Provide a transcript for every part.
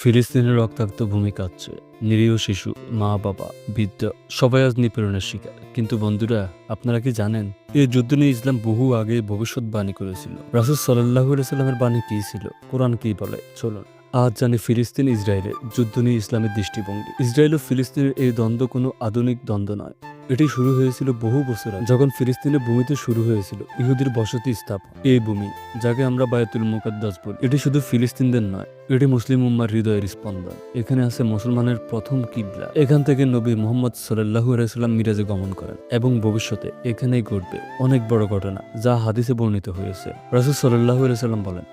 ফিলিস্তিনের রক্তাক্ত ভূমি কাঁদছে নিরীহ শিশু, মা, বাবা, বৃদ্ধ, সবাই আজ নিপীড়নের শিকার। কিন্তু বন্ধুরা, আপনারা কি জানেন এই যুদ্ধ নিয়ে ইসলাম বহু আগে ভবিষ্যৎবাণী করেছিল। রাসুল সাল্লাহ সাল্লামের বাণী কি ছিল? কোরআন কি বলে? চলুন, আজ জানি ফিলিস্তিন ইসরায়েলের যুদ্ধ নিয়ে ইসলামের দৃষ্টিভঙ্গি। ইসরায়েল ও ফিলিস্তিনের এই দ্বন্দ্ব কোনো আধুনিক দ্বন্দ্ব নয়। এটি শুরু হয়েছিল বহু বছর আগে, যখন ফিলিস্তিনের ভূমিতে শুরু হয়েছিল ইহুদির বসতি স্থাপন। এই ভূমি, যাকে আমরা বায়াতুল মুকাদ্দাস বলি, এটি শুধু ফিলিস্তিনদের নয়, এটি মুসলিম উম্মার হৃদয়ের স্পন্দন। এখানে আছে মুসলমানের প্রথম কিবলা। এখান থেকে নবী মোহাম্মদ সাল্লাহু আলাইসাল্লাম মিরাজে গমন করেন এবং ভবিষ্যতে এখানেই ঘটবে অনেক বড় ঘটনা, যা হাদিসে বর্ণিত হয়েছে। রাসুল সাল্লাহু আলাইসাল্লাম বলেন,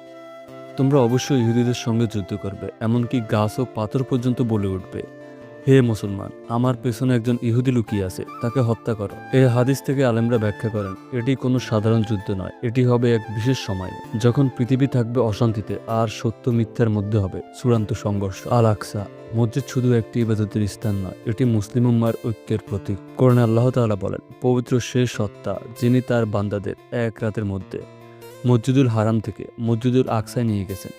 তোমরা অবশ্যই ইহুদিদের সঙ্গে যুদ্ধ করবে, এমনকি গাছ ও পাথর পর্যন্ত বলে উঠবে। হে মুসলমান, আমার পেছনে একজন ইহুদি লুকিয়ে আছে, তাকে হত্যা করো। এই হাদিস থেকে আলেমরা ব্যাখ্যা করেন, এটি কোনো সাধারণ যুদ্ধ নয়, এটি হবে এক বিশেষ সময়, যখন পৃথিবী থাকবে অশান্তিতে আর সত্য মিথ্যার মধ্যে হবে চূড়ান্ত সংঘর্ষ। আল আকসা মসজিদ শুধু একটি ইবাদতের স্থান নয়, এটি মুসলিম উম্মার ঐক্যের প্রতীক। কোরআনে আল্লাহ তাআলা বলেন, পবিত্র সে সত্তা যিনি তার বান্দাদের এক রাতের মধ্যে মসজিদুল হারাম থেকে মসজিদুল আকসায় নিয়ে গেছেন।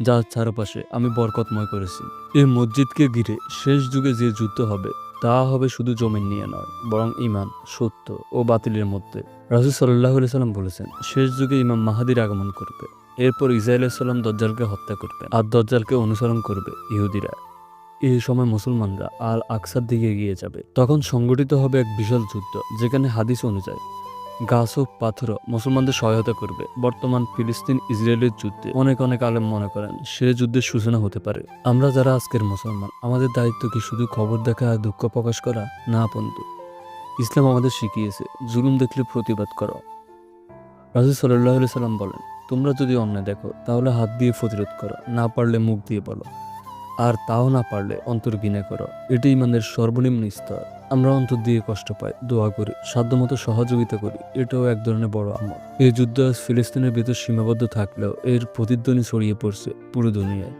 যার চারপাশে আমি বরকতময় করেছি। এই মসজিদকে ঘিরে শেষ যুগে যে যুদ্ধ হবে, তা হবে শুধু জমিন নিয়ে নয়, বরং ইমান সত্য ও বাতিলের মধ্যে। রাজু সাল্লাহ সাল্লাম বলেছেন, শেষ যুগে ইমাম মাহাদির আগমন করবে। এরপর ইসরায়েল সাল্লাম দজ্জালকে হত্যা করবে আর দজ্জালকে অনুসরণ করবে ইহুদিরা। এই সময় মুসলমানরা আল আকসার দিকে এগিয়ে যাবে। তখন সংগঠিত হবে এক বিশাল যুদ্ধ, যেখানে হাদিস অনুযায়ী গাছ ও পাথরও মুসলমানদের সহায়তা করবে। বর্তমান ফিলিস্তিন ইসরায়েলের যুদ্ধে অনেক অনেক আলেম মনে করেন, সে যুদ্ধের সূচনা হতে পারে। আমরা যারা আজকের মুসলমান, আমাদের দায়িত্ব কি শুধু খবর দেখা আর দুঃখ প্রকাশ করা? না, বন্ধু। ইসলাম আমাদের শিখিয়েছে, জুলুম দেখলে প্রতিবাদ করো। রাজু সাল্লাহ সাল্লাম বলেন, তোমরা যদি অন্যায় দেখো, তাহলে হাত দিয়ে প্রতিরোধ করো, না পারলে মুখ দিয়ে বলো। আর তাও না পারলে অন্তর বিনে করো। এটি ইমানের সর্বনিম্ন স্তর। আমরা অন্তর দিয়ে কষ্ট পাই, দোয়া করি, সাধ্যমতো সহযোগিতা করি, এটাও এক ধরনের বড় আমল। এই যুদ্ধ আজ ফিলিস্তিনের ভেতর সীমাবদ্ধ থাকলেও এর প্রতিধ্বনি ছড়িয়ে পড়ছে পুরো দুনিয়ায়।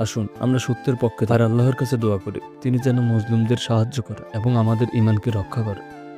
আসুন, আমরা সত্যের পক্ষে তার আল্লাহর কাছে দোয়া করি। তিনি যেন মুসলিমদের সাহায্য করেন এবং আমাদের ইমানকে রক্ষা করেন।